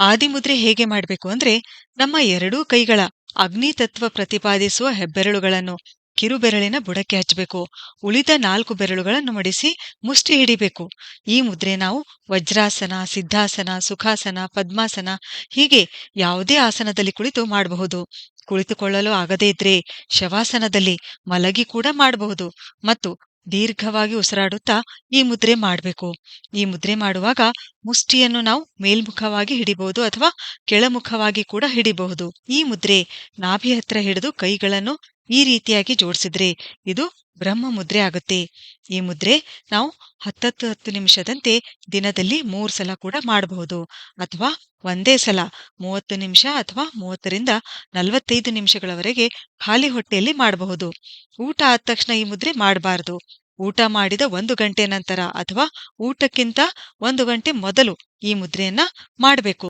ಆದಿಮುದ್ರೆ ಹೇಗೆ ಮಾಡಬೇಕು ಅಂದ್ರೆ ನಮ್ಮ ಎರಡೂ ಕೈಗಳ ಅಗ್ನಿ ತತ್ವ ಪ್ರತಿಪಾದಿಸುವ ಹೆಬ್ಬೆರಳುಗಳನ್ನು ಕಿರುಬೆರಳಿನ ಬುಡಕ್ಕೆ ಹಚ್ಚಬೇಕು. ಉಳಿದ ನಾಲ್ಕು ಬೆರಳುಗಳನ್ನು ಮಡಿಸಿ ಮುಷ್ಟಿ ಹಿಡಿಬೇಕು. ಈ ಮುದ್ರೆ ನಾವು ವಜ್ರಾಸನ, ಸಿದ್ಧಾಸನ, ಸುಖಾಸನ, ಪದ್ಮಾಸನ ಹೀಗೆ ಯಾವುದೇ ಆಸನದಲ್ಲಿ ಕುಳಿತು ಮಾಡಬಹುದು. ಕುಳಿತುಕೊಳ್ಳಲು ಆಗದೇ ಇದ್ರೆ ಶವಾಸನದಲ್ಲಿ ಮಲಗಿ ಕೂಡ ಮಾಡಬಹುದು. ಮತ್ತು ದೀರ್ಘವಾಗಿ ಉಸಿರಾಡುತ್ತಾ ಈ ಮುದ್ರೆ ಮಾಡಬೇಕು. ಈ ಮುದ್ರೆ ಮಾಡುವಾಗ ಮುಷ್ಟಿಯನ್ನು ನಾವು ಮೇಲ್ಮುಖವಾಗಿ ಹಿಡಿಬಹುದು ಅಥವಾ ಕೆಳಮುಖವಾಗಿ ಕೂಡ ಹಿಡಿಬಹುದು. ಈ ಮುದ್ರೆ ನಾಭಿ ಹತ್ರ ಹಿಡಿದು ಕೈಗಳನ್ನು ಈ ರೀತಿಯಾಗಿ ಜೋಡಿಸಿದ್ರೆ ಇದು ಬ್ರಹ್ಮ ಮುದ್ರೆ ಆಗುತ್ತೆ. ಈ ಮುದ್ರೆ ನಾವು ಹತ್ತತ್ತು ಹತ್ತು ನಿಮಿಷದಂತೆ ದಿನದಲ್ಲಿ ಮೂರು ಸಲ ಕೂಡ ಮಾಡಬಹುದು. ಅಥವಾ ಒಂದೇ ಸಲ ಮೂವತ್ತು ನಿಮಿಷ ಅಥವಾ ಮೂವತ್ತರಿಂದ ನಲವತ್ತೈದು ನಿಮಿಷಗಳವರೆಗೆ ಖಾಲಿ ಹೊಟ್ಟೆಯಲ್ಲಿ ಮಾಡಬಹುದು. ಊಟ ಆದ ತಕ್ಷಣ ಈ ಮುದ್ರೆ ಮಾಡಬಾರದು. ಊಟ ಮಾಡಿದ ಒಂದು ಗಂಟೆ ನಂತರ ಅಥವಾ ಊಟಕ್ಕಿಂತ ಒಂದು ಗಂಟೆ ಮೊದಲು ಈ ಮುದ್ರೆಯನ್ನ ಮಾಡಬೇಕು.